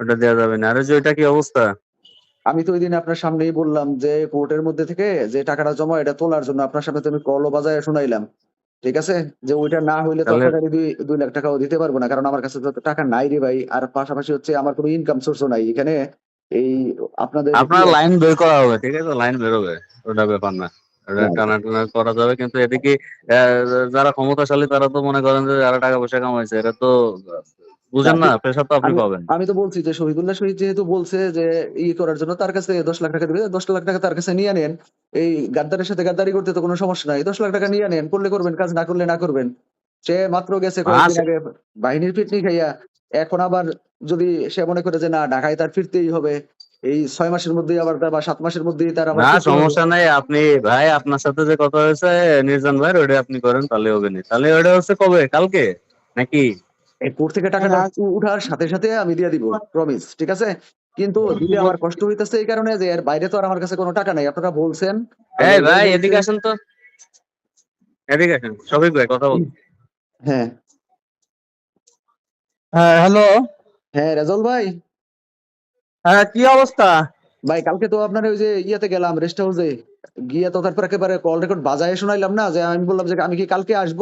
ওটা দেওয়া যাবে না। আর যে ওইটা কি অবস্থা? আমি তো ওই দিন আপনার সামনেই বললাম যে কোর্টের মধ্যে থেকে যে টাকাটা জমা এটা তোলার জন্য আপনার সামনে তো আমি কলও বাজায় শোনাইলাম। ঠিক আছে? যে ওইটা না হইলে তো আপনাকে দুই দুই লাখ টাকাও দিতে পারব না কারণ আমার কাছে তো টাকা নাই রে ভাই। আর পাশাপাশি হচ্ছে আমার কোনো ইনকাম সোর্সও নাই। এখানে এই আপনাদের আপনার লাইন বের করা হবে ঠিক আছে? লাইন বেরোবে ওটা ব্যাপার না। হ্যাঁ। টানা টানা করা যাবে কিন্তু এদিকে যারা ক্ষমতাশালী তারা তো মনে করেন যে যারা টাকা পয়সা কামাইছে এরা তো বুঝেন না প্রেশার তো আপনি আমি- পাবেন। আমি তো বলছি যে শহীদুল্লাহ শহীদ যেহেতু বলছে যে ই করার জন্য তার কাছে দশ লাখ টাকা দিবে দশ লাখ টাকা তার কাছে নিয়ে নেন। এই গাদ্দারের সাথে গাদ্দারি করতে তো কোনো সমস্যা নাই। দশ লাখ টাকা নিয়ে নেন করলে করবেন কাজ না করলে না করবেন। সে মাত্র গেছে কয়েকদিন আচ্ছা। আগে বাহিনীর পিটনি খাইয়া এখন আবার যদি সে মনে করে যে না ঢাকায় তার ফিরতেই হবে এই ছয় মাসের মধ্যেই আবার বা সাত মাসের মধ্যেই তার আবার সমস্যা নাই আপনি ভাই আপনার সাথে যে কথা হয়েছে নির্জন ভাই ওটা আপনি করেন তাহলে হবে না। তাহলে ওটা হচ্ছে কবে? কালকে? নাকি? এই কোর্ট থেকে টাকাটা উঠার সাথে সাথে আমি দিয়ে দিব প্রমিস ঠিক আছে? কিন্তু দিলে আমার কষ্ট হইতেছে এই কারণে যে এর বাইরে তো আর আমার কাছে কোনো টাকা নাই আপনারা বলছেন। এই ভাই এদিকে আসেন তো। এদিকে আসেন শফিক ভাই কথা বল হ্যাঁ। হ্যাঁ হ্যালো। হ্যাঁ রেজল ভাই। হ্যাঁ কি অবস্থা? ভাই কালকে তো আপনার ওই যে ইয়েতে গেলাম রেস্ট হাউসে গিয়ে তো তারপর একেবারে কল রেকর্ড বাজায় শোনাইলাম না যে আমি বললাম যে আমি কি কালকে আসব?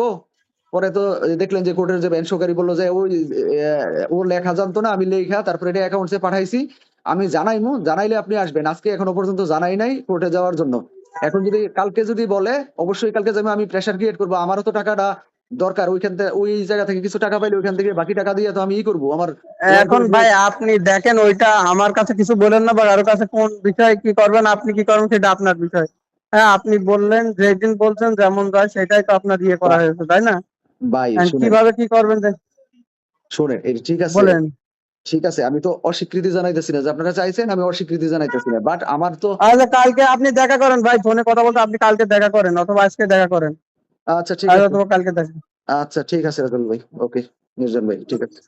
পরে তো দেখলেন যে কোর্টের যে বেঞ্চকারী বলল যে ওই ও লেখা জানতো না আমি লেখা তারপরে এটা অ্যাকাউন্টসে পাঠাইছি। আমি জানাইমু জানাইলে আপনি আসবেন। আজকে এখনও পর্যন্ত জানাই নাই কোর্টে যাওয়ার জন্য। এখন যদি কালকে যদি বলে অবশ্যই কালকে যাবে আমি প্রেসার ক্রিয়েট করব। আমারও তো টাকাটা দরকার ওইখান থেকে ওই জায়গা থেকে কিছু টাকা পাইলে ওইখান থেকে বাকি টাকা দিয়ে তো আমি ই করব। আমার এখন ভাই আপনি দেখেন ওইটা আমার কাছে কিছু বলেন না বা কারও কাছে কোন বিষয় কি করবেন আপনি কি করবেন সেটা আপনার বিষয়। হ্যাঁ আপনি বললেন যেদিন বলছেন যেমন যায় সেটাই তো আপনার ইয়ে করা হয়েছে তাই না? ভাই কীভাবে কি করবেন শোনেন এটা ঠিক আছে। বলেন। ঠিক আছে আমি তো অস্বীকৃতি জানাইতেছি না। যে আপনারা চাইছেন আমি অস্বীকৃতি জানাইতেছি না। বাট আমার তো আচ্ছা কালকে আপনি দেখা করেন ভাই ফোনে কথা বলতে আপনি কালকে দেখা করেন অথবা আজকে দেখা করেন। আচ্ছা ঠিক আছে। অথবা কালকে দেখা। আচ্ছা ঠিক আছে রাজল ভাই। ওকে নির্জন ভাই ঠিক আছে।